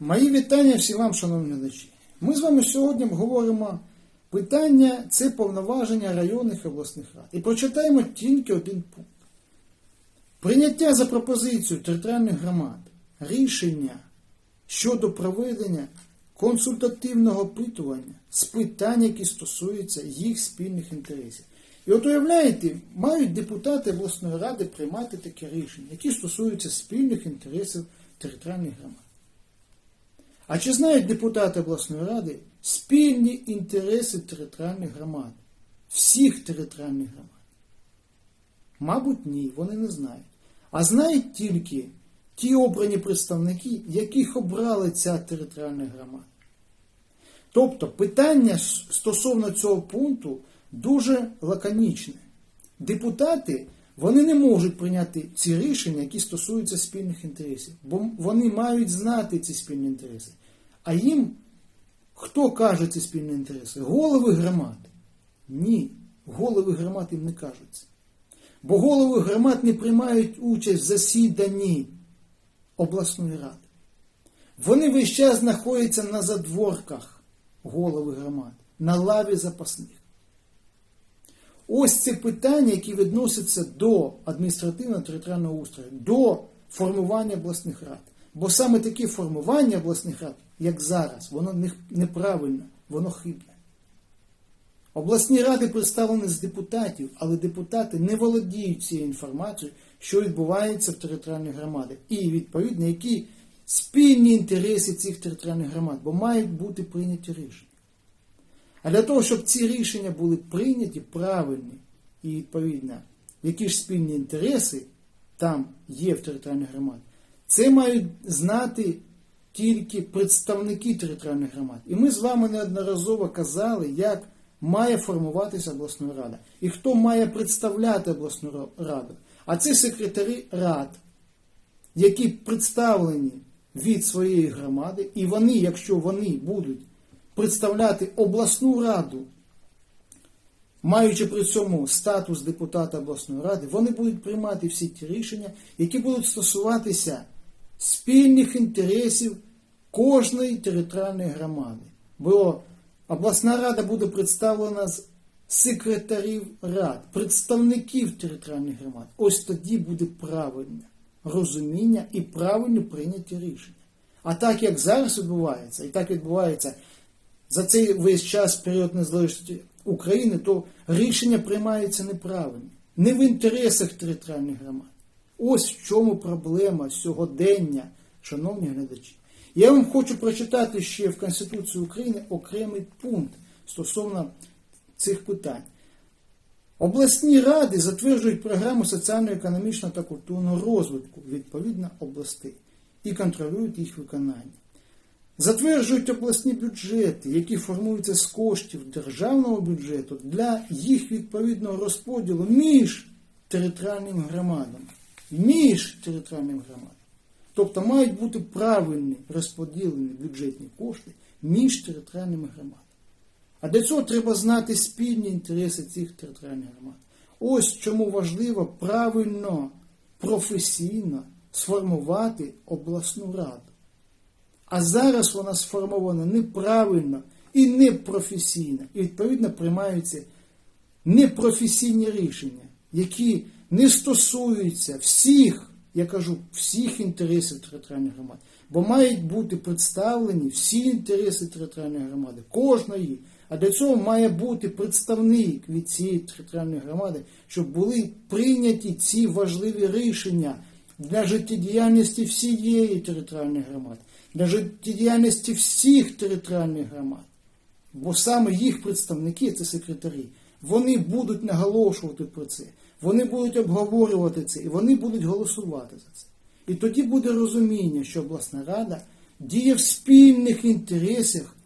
Мої вітання всім вам, шановні глядачі. Ми з вами сьогодні обговоримо питання це повноваження районних і обласних рад. І прочитаємо тільки один пункт. Прийняття за пропозицію територіальних громад рішення щодо проведення консультативного опитування з питань, які стосуються їх спільних інтересів. І от уявляєте, мають депутати обласної ради приймати таке рішення, які стосуються спільних інтересів територіальних громад. А чи знають депутати обласної ради спільні інтереси територіальних громад? Всіх територіальних громад? Мабуть, ні, вони не знають. А знають тільки ті обрані представники, яких обрали ця територіальна громада. Тобто питання стосовно цього пункту дуже лаконічне. Депутати вони не можуть прийняти ці рішення, які стосуються спільних інтересів, бо вони мають знати ці спільні інтереси. А їм хто каже ці спільні інтереси? Голови громад? Ні, голови громад їм не кажуть. Бо голови громад не приймають участь в засіданні обласної ради. Вони весь час знаходяться на задворках голови громад, на лаві запасних. Ось це питання, які відносяться до адміністративно-територіального устрою, до формування обласних рад. Бо саме таке формування обласних рад, як зараз, воно неправильне, воно хибне. Обласні ради представлені з депутатів, але депутати не володіють цією інформацією, що відбувається в територіальних громадах, і відповідно, які спільні інтереси цих територіальних громад, бо мають бути прийняті рішення. А для того, щоб ці рішення були прийняті правильні і відповідно, які ж спільні інтереси там є в територіальних громад, це мають знати тільки представники територіальних громад. І ми з вами неодноразово казали, як має формуватися обласна рада і хто має представляти обласну раду. А це секретарі рад, які представлені від своєї громади, і вони, якщо вони будуть представляти обласну раду, маючи при цьому статус депутата обласної ради, вони будуть приймати всі ті рішення, які будуть стосуватися спільних інтересів кожної територіальної громади. Бо обласна рада буде представлена з секретарів рад, представників територіальних громад. Ось тоді буде правильне розуміння і правильно прийняті рішення. А так як зараз відбувається, і так відбувається за цей весь час період незалежності України, то рішення приймаються неправильно, не в інтересах територіальних громад. Ось в чому проблема сьогодення, шановні глядачі. Я вам хочу прочитати ще в Конституції України окремий пункт стосовно цих питань. Обласні ради затверджують програму соціально-економічного та культурного розвитку відповідно областей і контролюють їх виконання. Затверджують обласні бюджети, які формуються з коштів державного бюджету для їх відповідного розподілу між територіальними громадами. Між територіальними громадами. Тобто мають бути правильні розподілені бюджетні кошти між територіальними громадами. А для цього треба знати спільні інтереси цих територіальних громад. Ось чому важливо правильно, професійно сформувати обласну раду. А зараз вона сформована неправильно і непрофесійно. І відповідно приймаються непрофесійні рішення, які не стосуються всіх, я кажу, всіх інтересів територіальних громад. Бо мають бути представлені всі інтереси територіальної громади, кожної. А для цього має бути представник від цієї територіальної громади, щоб були прийняті ці важливі рішення для життєдіяльності всієї територіальної громади, для життєдіяльності всіх територіальних громад. Бо саме їх представники, це секретарі, вони будуть наголошувати про це, вони будуть обговорювати це і вони будуть голосувати за це. І тоді буде розуміння, що обласна рада діє в спільних інтересах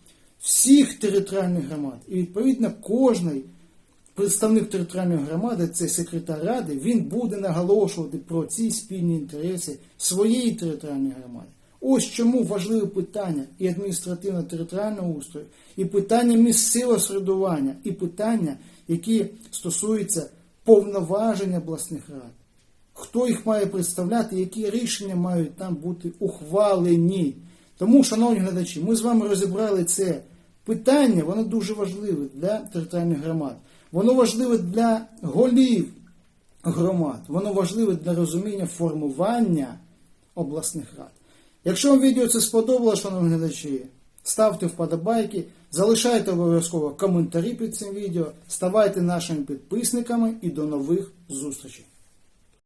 всіх територіальних громад. І відповідно кожний представник територіальної громади, це секретар ради, він буде наголошувати про ці спільні інтереси своєї територіальної громади. Ось чому важливе питання і адміністративно-територіального устрою, і питання місцевого середування, і питання, які стосуються повноважень обласних рад. Хто їх має представляти, які рішення мають там бути ухвалені? Тому, шановні глядачі, ми з вами розібрали це питання, воно дуже важливе для територіальних громад. Воно важливе для голів громад, воно важливе для розуміння формування обласних рад. Якщо вам відео це сподобалося, шановні глядачі, ставте вподобайки, залишайте обов'язково коментарі під цим відео, ставайте нашими підписниками і до нових зустрічей.